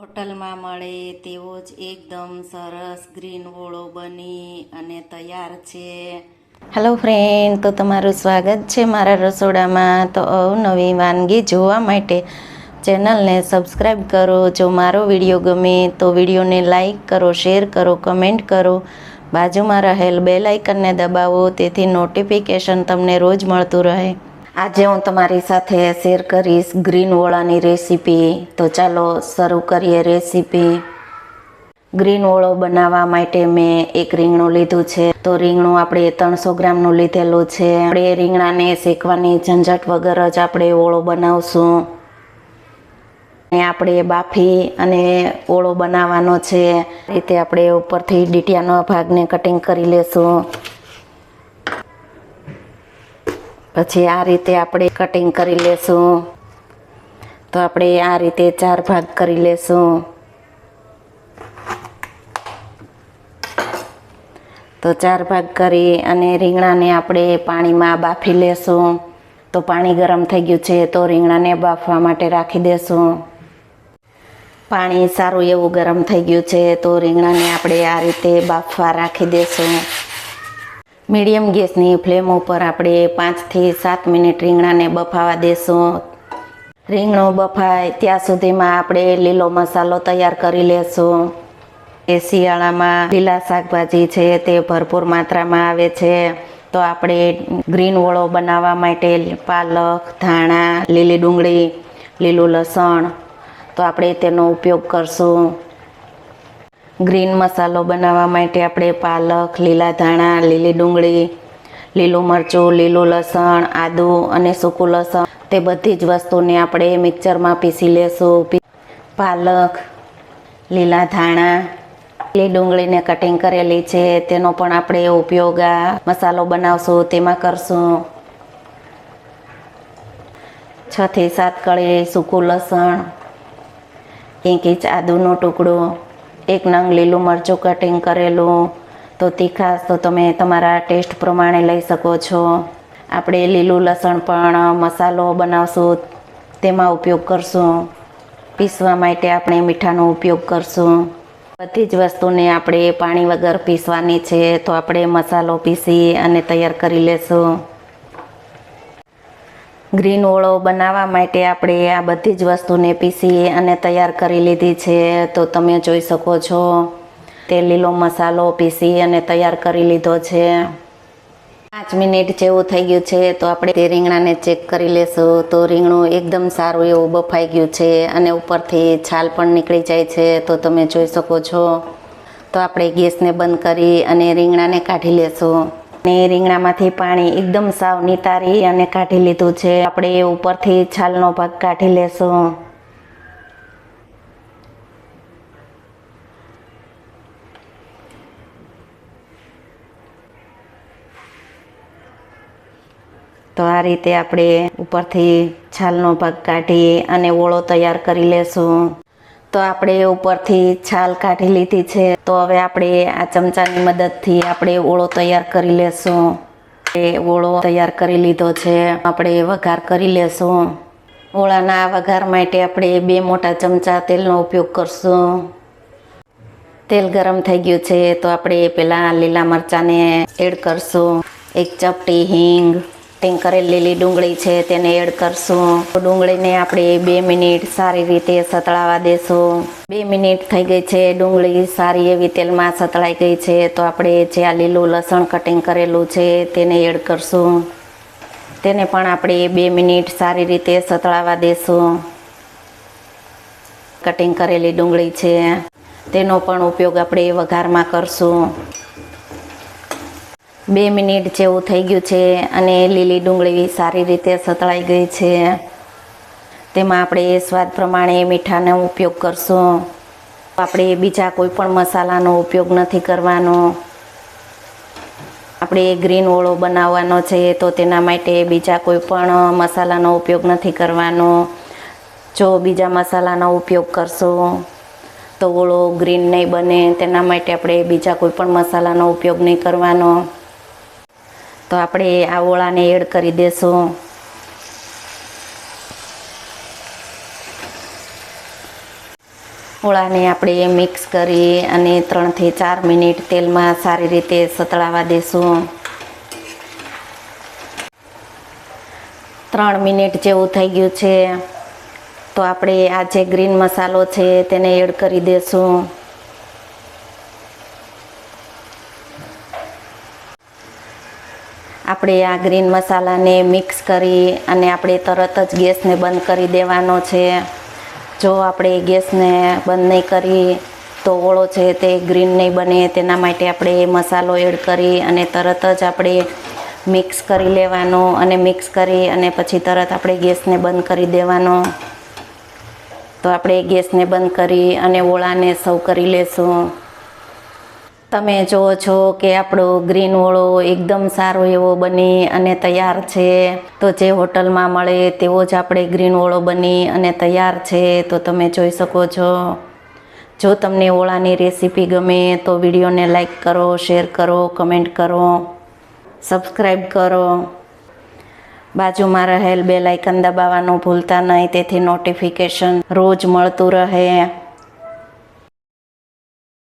હોટલમાં મળે તેવો જ એકદમ સરસ ગ્રીન ઓળો બની અને તૈયાર છે. હેલો ફ્રેન્ડ તો તમારું સ્વાગત છે મારા રસોડામાં. તો અવનવી વાનગી જોવા માટે ચેનલને સબસ્ક્રાઈબ કરો. જો મારો વીડિયો ગમે તો વિડીયોને લાઈક કરો, શેર કરો, કમેન્ટ કરો. બાજુમાં રહેલ બેલ આઇકનને દબાવો, તેથી નોટિફિકેશન તમને રોજ મળતું રહે. આજે હું તમારી સાથે શેર કરીશ ગ્રીન ઓળાની રેસીપી તો ચાલો શરૂ કરીએ રેસીપી ગ્રીન ઓળો બનાવવા માટે મેં એક રીંગણું લીધું છે. તો રીંગણું આપણે ત્રણસો ગ્રામનું લીધેલું છે. આપણે રીંગણાને શેકવાની ઝંઝટ વગર જ આપણે ઓળો બનાવશું. અને આપણે બાફી અને ઓળો બનાવવાનો છે. રીતે આપણે ઉપરથી ડીટિયાનો ભાગને કટિંગ કરી લેશું. પછી આ રીતે આપણે કટિંગ કરી લેશું. તો આપણે આ રીતે ચાર ભાગ કરી લેશું. તો ચાર ભાગ કરી અને રીંગણાને આપણે પાણીમાં બાફી લેશું. તો પાણી ગરમ થઈ ગયું છે તો રીંગણાને બાફવા માટે રાખી દેશું. પાણી સારું એવું ગરમ થઈ ગયું છે તો રીંગણાને આપણે આ રીતે બાફવા રાખી દેશું. મીડિયમ ગેસની ફ્લેમ ઉપર આપણે પાંચથી સાત મિનિટ રીંગણાને બફાવા દેશું. રીંગણું બફાય ત્યાં સુધીમાં આપણે લીલો મસાલો તૈયાર કરી લેશું. એ શિયાળામાં લીલા શાકભાજી છે તે ભરપૂર માત્રામાં આવે છે. તો આપણે ગ્રીન ઓળો બનાવવા માટે પાલક, ધાણા, લીલી ડુંગળી, લીલું લસણ, તો આપણે તેનો ઉપયોગ કરશું. ગ્રીન મસાલો બનાવવા માટે આપણે પાલક, લીલા ધાણા, લીલી ડુંગળી, લીલું મરચું, લીલું લસણ, આદું અને સૂકું લસણ. તે બધી જ વસ્તુને આપણે મિક્સરમાં પીસી લેશું. પાલક, લીલા ધાણા, લીલી ડુંગળીને કટિંગ કરેલી છે. તેનો પણ આપણે ઉપયોગ આ મસાલો બનાવશું. તેમાં કરશું છથી સાત કળી સૂકું લસણ, એક ઇંચ આદુનો ટુકડો એક નંગ લીલું મરચું કટિંગ કરેલું. તો તીખાશ તો તમે તમારા ટેસ્ટ પ્રમાણે લઈ શકો છો. આપણે લીલું લસણ પણ મસાલો બનાવશું, તેમાં ઉપયોગ કરશું. પીસવા માટે આપણે મીઠાનો ઉપયોગ કરશું. બધી જ વસ્તુને આપણે પાણી વગર પીસવાની છે, તો આપણે મસાલો પીસી અને તૈયાર કરી લેશું. ગ્રીન ઓળો બનાવવા માટે આપણે આ બધી જ વસ્તુને પીસી અને તૈયાર કરી લીધી છે. તો તમે જોઈ શકો છો, તે લીલો મસાલો પીસી અને તૈયાર કરી લીધો છે. પાંચ મિનિટ જેવું થઈ ગયું છે, તો આપણે તે રીંગણાને ચેક કરી લેશું. તો રીંગણું એકદમ સારું એવું બફાઈ ગયું છે અને ઉપરથી છાલ પણ નીકળી જાય છે. તો તમે જોઈ શકો છો. તો આપણે ગેસને બંધ કરી અને રીંગણાને કાઢી લેશું. અને રીંગણામાંથી પાણી એકદમ સાવ નિતારી અને કાઢી લીધું છે. આપણે ઉપરથી છાલનો ભાગ કાઢી લેશું. તો આ રીતે આપણે ઉપરથી છાલનો ભાગ કાઢી અને ઓળો તૈયાર કરી લેશું. તો આપણે ઉપરથી છાલ કાઢી લીધી છે. તો હવે આપણે આ ચમચાની મદદથી આપણે ઓળો તૈયાર કરી લેશું. એ ઓળો તૈયાર કરી લીધો છે. આપણે વઘાર કરી લેશું. ઓળાના વઘાર માટે આપણે બે મોટા ચમચા તેલનો ઉપયોગ કરશું. તેલ ગરમ થઈ ગયું છે તો આપણે પેલા લીલા મરચાંને એડ કરશું. એક ચપટી હિંગ કટિંગ કરેલી લીલી ડુંગળી છે, તેને એડ કરશું. ડુંગળીને આપણે બે મિનિટ સારી રીતે સતળાવા દેશું. બે મિનિટ થઈ ગઈ છે, ડુંગળી સારી એવી તેલમાં સતળાઈ ગઈ છે, તો આપણે જે આ લીલું લસણ કટિંગ કરેલું છે, તેને એડ કરશું. તેને પણ આપણે બે મિનિટ સારી રીતે સતળાવા દેશું. કટિંગ કરેલી ડુંગળી છે, તેનો પણ ઉપયોગ આપણે વઘારમાં કરશું. બે મિનિટ જેવું થઈ ગયું છે અને લીલી ડુંગળી સારી રીતે સતળાઈ ગઈ છે. તેમાં આપણે સ્વાદ પ્રમાણે મીઠાનો ઉપયોગ કરશું. આપણે બીજા કોઈ પણ મસાલાનો ઉપયોગ નથી કરવાનો. આપણે ગ્રીન ઓળો બનાવવાનો છે તો તેના માટે બીજા કોઈ પણ મસાલાનો ઉપયોગ નથી કરવાનો. જો બીજા મસાલાનો ઉપયોગ કરશો, તો ઓળો ગ્રીન નહીં બને, તેના માટે આપણે બીજા કોઈ પણ મસાલાનો ઉપયોગ નહીં કરવાનો. તો આપણે આ ઓળાને એડ કરી દેશું. ઓળાને આપણે મિક્સ કરી અને ત્રણથી ચાર મિનિટ તેલમાં સારી રીતે સતળાવા દેશું. ત્રણ મિનિટ જેવું થઈ ગયું છે. તો આપણે આ જે ગ્રીન મસાલો છે તેને એડ કરી દેશું. આપણે આ ગ્રીન મસાલાને મિક્સ કરી અને આપણે તરત જ ગેસને બંધ કરી દેવાનો છે. જો આપણે ગેસને બંધ નહીં કરી તો ઓળો છે તે ગ્રીન નહીં બને. તેના માટે આપણે મસાલો એડ કરી અને તરત જ આપણે મિક્સ કરી લેવાનો અને મિક્સ કરી અને પછી તરત આપણે ગેસને બંધ કરી દેવાનો. તો આપણે ગેસને બંધ કરી અને ઓળાને સર્વ કરી લેશું. તમે જુઓ છો કે આપણો ગ્રીન ઓળો એકદમ સારો એવો બની અને તૈયાર છે. તો જે હોટલમાં મળે તેવો જ આપણે ગ્રીન ઓળો બની અને તૈયાર છે. તો તમે જોઈ શકો છો. જો તમને ઓળાની રેસીપી ગમે તો વિડીયોને લાઈક કરો, શેર કરો, કમેન્ટ કરો, સબસ્ક્રાઈબ કરો. બાજુમાં રહેલ બે લાઇકન દબાવવાનું ભૂલતા નહીં. તેથી નોટિફિકેશન રોજ મળતું રહે.